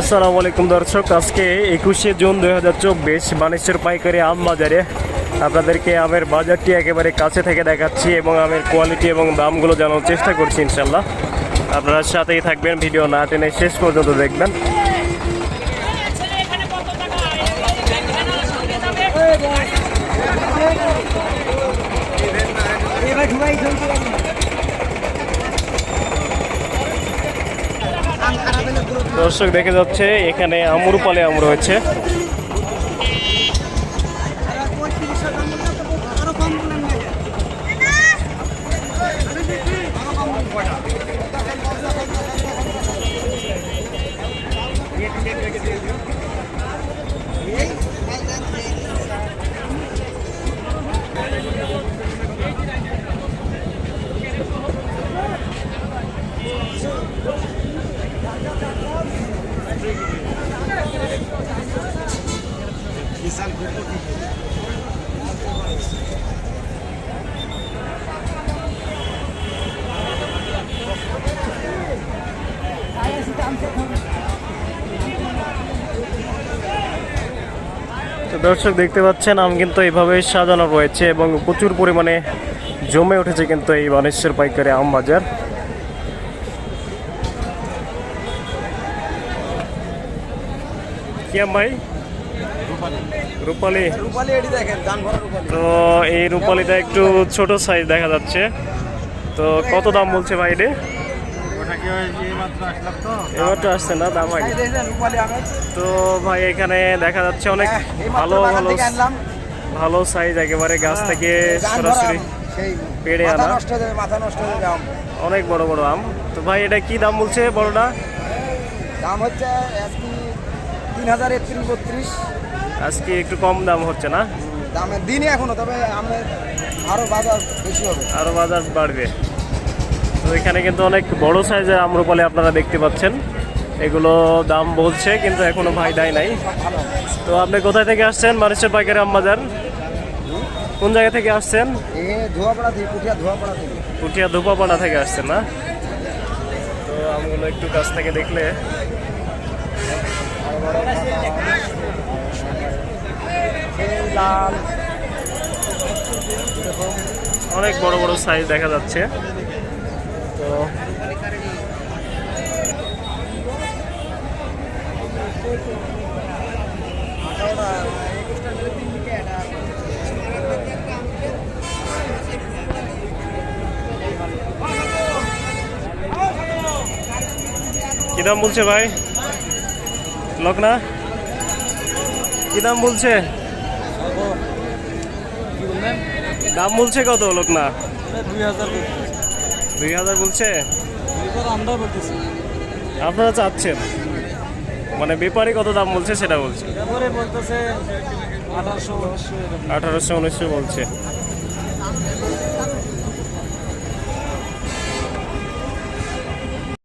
আসসালামু আলাইকুম দর্শক, আজকে একুশে জুন দুই হাজার চব্বিশ বানেশ্বর পাইকারি আম বাজারে আপনাদেরকে আমের বাজারটি একেবারে কাছে থেকে দেখাচ্ছি এবং আমের কোয়ালিটি এবং দামগুলো জানার চেষ্টা করছি ইনশাল্লাহ। আপনারা সাথেই থাকবেন, ভিডিও না টেনে শেষ পর্যন্ত দেখবেন। দর্শক দেখে যাচ্ছে এখানে আমুর পালে আম রয়েছে। তো দর্শক দেখতে পাচ্ছেন, আম কিন্তু এইভাবে সাজানো রয়েছে এবং প্রচুর পরিমাণে জমে উঠেছে কিন্তু এই বানেশ্বর পাইকারি আম বাজার কি আম ভাই? রূপালি। তো এই রূপালিটা একটু ছোট সাইজ দেখা যাচ্ছে। তো কত দাম বলছে ভাই রে এবার তো আসছে না দাম আগে। তো ভাই এখানে দেখা যাচ্ছে অনেক ভালো ভালো ভালো সাইজ একেবারে গাছ থেকে দান ভরা সরাসরি পেড়ে আনা। হয়ে হয়ে। অনেক বড় বড় আম। তো ভাই এটা কি দাম বলছে বড়টা? দাম হচ্ছে তিন হাজার একত্রিশ বত্রিশ। আজকে একটু কম দাম হচ্ছে না? দামের দিনই এখনও তবে আমের আরও বাজার বেশি হবে। আরও বাজার বাড়বে। তো এখানে কিন্তু অনেক বড় সাইজের আম্রপালি আপনারা দেখতে পাচ্ছেন। এগুলো দাম বলছে কিন্তু এখনও ভাই দেয় নাই। তো আপনি কোথায় থেকে আসছেন? মানুষের পাইকারি আম বাজার কোন জায়গা থেকে আসছেন? পুঠিয়া ধুপাপাড়া থেকে আসছেন না? তো আমগুলো একটু কাছ থেকে দেখলে। অনেক বড় বড় সাইজ দেখা যাচ্ছে। তো কি দাম বলছে ভাই? লকনা কি দাম বলছে? দাম বলছে কত লোকনা দুই হাজার বলছে? আপনারা চাচ্ছেন। মানে ব্যাপারে কত দাম বলছে সেটা বলছে। আঠারোশো উনিশশো বলছে।